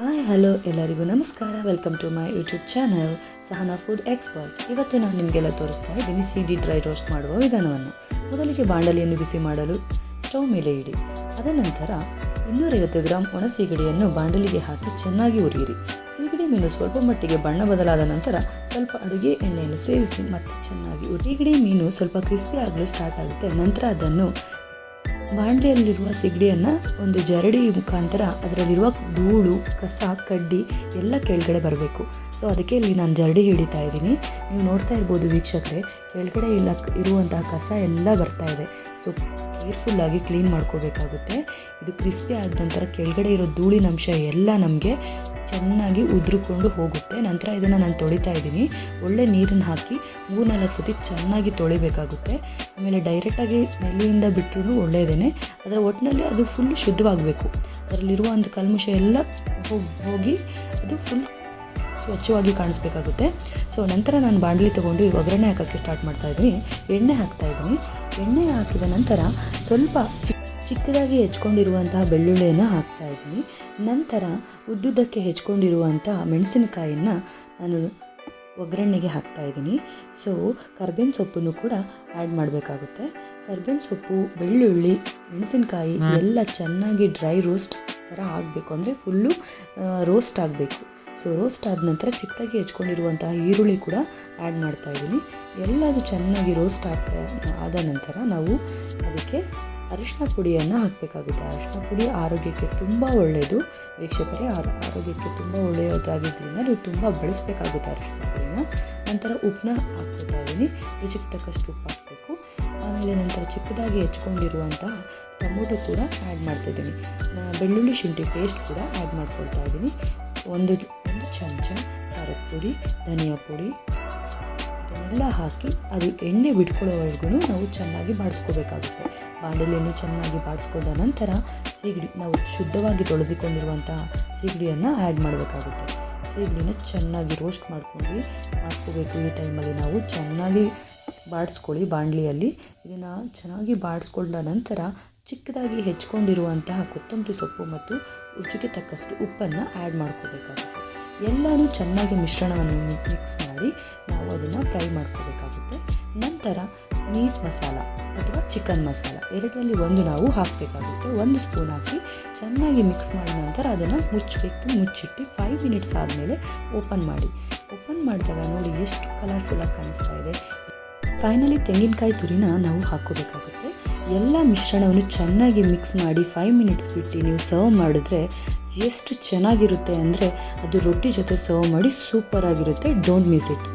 Hi hello ಎಲ್ಲರಿಗೂ ನಮಸ್ಕಾರ. Welcome to my YouTube channel Sahana food expert ಇವತ್ತು ನಾನು ನಿಮಗೆಲ್ಲ ತೋರಿಸ್ತಾ ಇದ್ದೀನಿ ಸಿಡಿ ಡ್ರೈ ರೋಸ್ಟ್ ಮಾಡುವ ವಿಧಾನವನ್ನು. ಮೊದಲಿಗೆ ಬಾಂಡಲಿಯನ್ನು ಬಿಸಿ ಮಾಡಲು ಸ್ಟವ್ ಮೇಲೆ ಇಡಿ. ಅದನಂತರ ಇನ್ನೂರೈವತ್ತು ಗ್ರಾಂ ಒಣ ಸೀಗಡಿಯನ್ನು ಬಾಂಡಲಿಗೆ ಹಾಕಿ ಚೆನ್ನಾಗಿ ಉರಿಯಿರಿ ಸೀಗಡಿ ಮೀನು ಸ್ವಲ್ಪ ಮಟ್ಟಿಗೆ ಬಣ್ಣ ಬದಲಾದ ನಂತರ ಸ್ವಲ್ಪ ಅಡುಗೆ ಎಣ್ಣೆಯನ್ನು ಸೇರಿಸಿ ಮತ್ತೆ ಚೆನ್ನಾಗಿ ಉರಿ ಸೀಗಡಿ ಮೀನು ಸ್ವಲ್ಪ ಕ್ರಿಸ್ಪಿ ಆಗಲು ಸ್ಟಾರ್ಟ್ ಆಗುತ್ತೆ. ನಂತರ ಅದನ್ನು ಬಾಣಲೆಯಲ್ಲಿರುವ ಸಿಗಡಿಯನ್ನು ಒಂದು ಜರಡಿ ಮುಖಾಂತರ ಅದರಲ್ಲಿರುವ ಧೂಳು, ಕಸ, ಕಡ್ಡಿ ಎಲ್ಲ ಕೆಳಗಡೆ ಬರಬೇಕು. ಸೊ ಅದಕ್ಕೆ ಇಲ್ಲಿ ನಾನು ಜರಡಿ ಹಿಡಿತಾ ಇದ್ದೀನಿ. ನೀವು ನೋಡ್ತಾ ಇರ್ಬೋದು ವೀಕ್ಷಕರೇ, ಕೆಳಗಡೆ ಇಲ್ಲ, ಇರುವಂತಹ ಕಸ ಎಲ್ಲ ಬರ್ತಾ ಇದೆ. ಸೊ ಕೇರ್ಫುಲ್ಲಾಗಿ ಕ್ಲೀನ್ ಮಾಡ್ಕೋಬೇಕಾಗುತ್ತೆ. ಇದು ಕ್ರಿಸ್ಪಿ ಆದ ನಂತರ ಕೆಳಗಡೆ ಇರೋ ಧೂಳಿನ ಅಂಶ ಎಲ್ಲ ನಮಗೆ ಚೆನ್ನಾಗಿ ಉದುರುಕೊಂಡು ಹೋಗುತ್ತೆ. ನಂತರ ಇದನ್ನು ನಾನು ತೊಳಿತಾ ಇದ್ದೀನಿ. ಒಳ್ಳೆ ನೀರನ್ನು ಹಾಕಿ ಮೂರ್ನಾಲ್ಕು ಸತಿ ಚೆನ್ನಾಗಿ ತೊಳಿಬೇಕಾಗುತ್ತೆ. ಆಮೇಲೆ ಡೈರೆಕ್ಟಾಗಿ ನೆಲ್ಲಿಯಿಂದ ಬಿಟ್ಟರು ಒಳ್ಳೆಯದೇ ಅದರ ಒಟ್ಟಿನಲ್ಲಿ ಅದು ಫುಲ್ ಶುದ್ಧವಾಗಬೇಕು. ಅದರಲ್ಲಿರುವಂಥ ಕಲ್ಮುಷ ಎಲ್ಲ ಹೋಗಿ ಹೋಗಿ ಅದು ಫುಲ್ ಸ್ವಚ್ಛವಾಗಿ ಕಾಣಿಸ್ಬೇಕಾಗುತ್ತೆ. ಸೊ ನಂತರ ನಾನು ಬಾಣಲಿ ತೊಗೊಂಡು ಈ ಒಗ್ಗರಣೆ ಹಾಕೋಕ್ಕೆ ಸ್ಟಾರ್ಟ್ ಮಾಡ್ತಾ ಇದ್ದೀನಿ. ಎಣ್ಣೆ ಹಾಕ್ತಾ ಇದ್ದೀನಿ. ಎಣ್ಣೆ ಹಾಕಿದ ನಂತರ ಸ್ವಲ್ಪ ಚಿಕ್ಕ ಚಿಕ್ಕದಾಗಿ ಹೆಚ್ಕೊಂಡಿರುವಂತಹ ಬೆಳ್ಳುಳ್ಳಿಯನ್ನು ಹಾಕ್ತಾ ಇದ್ದೀನಿ. ನಂತರ ಉದ್ದುದ್ದಕ್ಕೆ ಹೆಚ್ಕೊಂಡಿರುವಂಥ ಮೆಣಸಿನಕಾಯಿಯನ್ನು ನಾನು ಒಗ್ಗರಣೆಗೆ ಹಾಕ್ತಾ ಇದ್ದೀನಿ. ಸೊ ಕರ್ಬೇವಿನ ಸೊಪ್ಪನ್ನು ಕೂಡ ಆ್ಯಡ್ ಮಾಡಬೇಕಾಗುತ್ತೆ. ಕರ್ಬೇವಿನ ಸೊಪ್ಪು ಬೆಳ್ಳುಳ್ಳಿ ಮೆಣಸಿನಕಾಯಿ ಎಲ್ಲ ಚೆನ್ನಾಗಿ ಡ್ರೈ ರೋಸ್ಟ್ ಥರ ಆಗಬೇಕು. ಅಂದರೆ ಫುಲ್ಲು ರೋಸ್ಟ್ ಆಗಬೇಕು. ಸೊ ರೋಸ್ಟ್ ಆದ ನಂತರ ಚಿಕ್ಕದಾಗಿ ಹೆಚ್ಕೊಂಡಿರುವಂತಹ ಈರುಳ್ಳಿ ಕೂಡ ಆ್ಯಡ್ ಮಾಡ್ತಾ ಇದ್ದೀನಿ. ಎಲ್ಲದು ಚೆನ್ನಾಗಿ ರೋಸ್ಟ್ ಆಗ್ತಾ ಆದ ನಂತರ ನಾವು ಅದಕ್ಕೆ ಅರಿಶಿನ ಪುಡಿಯನ್ನು ಹಾಕಬೇಕಾಗುತ್ತೆ. ಅರಿಶಿನ ಪುಡಿ ಆರೋಗ್ಯಕ್ಕೆ ತುಂಬ ಒಳ್ಳೆಯದು ವೀಕ್ಷಕರೇ, ಆರೋ ಆರೋಗ್ಯಕ್ಕೆ ತುಂಬ ಒಳ್ಳೆಯದಾಗಿದ್ದರಿಂದ ನೀವು ತುಂಬ ಬಳಸಬೇಕಾಗುತ್ತೆ ಅರಿಶಿನ ಪುಡಿನ. ನಂತರ ಉಪ್ಪನ್ನ ಹಾಕ್ಕೊತಾ ಇದ್ದೀನಿ. ರುಚಿಗೆ ತಕ್ಕಷ್ಟು ಉಪ್ಪು ಹಾಕಬೇಕು. ಆಮೇಲೆ ನಂತರ ಚಿಕ್ಕದಾಗಿ ಹೆಚ್ಕೊಂಡಿರುವಂತಹ ಟೊಮೊಟೊ ಕೂಡ ಆ್ಯಡ್ ಮಾಡ್ತಾಯಿದ್ದೀನಿ ಬೆಳ್ಳುಳ್ಳಿ, ಶುಂಠಿ ಪೇಸ್ಟ್ ಕೂಡ ಆ್ಯಡ್ ಮಾಡ್ಕೊಳ್ತಾ ಇದ್ದೀನಿ. ಒಂದು ಒಂದು ಚಮಚ ಖಾರದ ಪುಡಿ, ಧನಿಯಾ ಪುಡಿ ಇದನ್ನೆಲ್ಲ ಹಾಕಿ ಅದು ಎಣ್ಣೆ ಬಿಟ್ಕೊಳ್ಳೋವರೆಗೂ ನಾವು ಚೆನ್ನಾಗಿ ಬಾಡಿಸ್ಕೋಬೇಕಾಗುತ್ತೆ. ಬಾಂಡಲಿಯಲ್ಲಿ ಚೆನ್ನಾಗಿ ಬಾಡಿಸ್ಕೊಂಡ ನಂತರ ಸೀಗಡಿ, ನಾವು ಶುದ್ಧವಾಗಿ ತೊಳೆದುಕೊಂಡಿರುವಂತಹ ಸೀಗಡಿಯನ್ನು ಆ್ಯಡ್ ಮಾಡಬೇಕಾಗುತ್ತೆ. ಸೀಗಡಿನ ಚೆನ್ನಾಗಿ ರೋಸ್ಟ್ ಮಾಡ್ಕೊಂಡು ಮಾಡ್ಕೋಬೇಕು. ಈ ಟೈಮಲ್ಲಿ ನಾವು ಚೆನ್ನಾಗಿ ಬಾಡಿಸ್ಕೊಳ್ಳಿ ಬಾಣಲಿಯಲ್ಲಿ ಇದನ್ನು ಚೆನ್ನಾಗಿ ಬಾಡಿಸ್ಕೊಂಡ ನಂತರ ಚಿಕ್ಕದಾಗಿ ಹೆಚ್ಕೊಂಡಿರುವಂತಹ ಕೊತ್ತಂಬರಿ ಸೊಪ್ಪು ಮತ್ತು ರುಚಿಗೆ ತಕ್ಕಷ್ಟು ಉಪ್ಪನ್ನು ಆ್ಯಡ್ ಮಾಡ್ಕೋಬೇಕಾಗುತ್ತೆ. ಎಲ್ಲನೂ ಚೆನ್ನಾಗಿ ಮಿಶ್ರಣವನ್ನು ಮಿಕ್ಸ್ ಮಾಡಿ ನಾವು ಅದನ್ನು ಫ್ರೈ ಮಾಡ್ಕೋಬೇಕಾಗುತ್ತೆ. ನಂತರ ಮೀಟ್ ಮಸಾಲ ಅಥವಾ ಚಿಕನ್ ಮಸಾಲ ಎರಡರಲ್ಲಿ ಒಂದು ನಾವು ಹಾಕಬೇಕಾಗುತ್ತೆ. ಒಂದು ಸ್ಪೂನ್ ಹಾಕಿ ಚೆನ್ನಾಗಿ ಮಿಕ್ಸ್ ಮಾಡಿದ ನಂತರ ಅದನ್ನು ಮುಚ್ಚಬೇಕು ಮುಚ್ಚಿಟ್ಟು ಫೈವ್ ಮಿನಿಟ್ಸ್ ಆದಮೇಲೆ ಓಪನ್ ಮಾಡಿ. ಓಪನ್ ಮಾಡಿದಾಗ ನೋಡಿ ಎಷ್ಟು ಕಲರ್ಫುಲ್ಲಾಗಿ ಕಾಣಿಸ್ತಾ ಇದೆ. ಫೈನಲಿ ತೆಂಗಿನಕಾಯಿ ತುರಿನ ನಾವು ಹಾಕ್ಕೋಬೇಕಾಗುತ್ತೆ. ಎಲ್ಲ ಮಿಶ್ರಣವನ್ನು ಚೆನ್ನಾಗಿ ಮಿಕ್ಸ್ ಮಾಡಿ ಫೈವ್ ಮಿನಿಟ್ಸ್ ಬಿಟ್ಟು ನೀವು ಸರ್ವ್ ಮಾಡಿದ್ರೆ ಎಷ್ಟು ಚೆನ್ನಾಗಿರುತ್ತೆ ಅಂದರೆ ಅದು ರೊಟ್ಟಿ ಜೊತೆ ಸರ್ವ್ ಮಾಡಿ ಸೂಪರಾಗಿರುತ್ತೆ ಡೋಂಟ್ ಮಿಸ್ ಇಟ್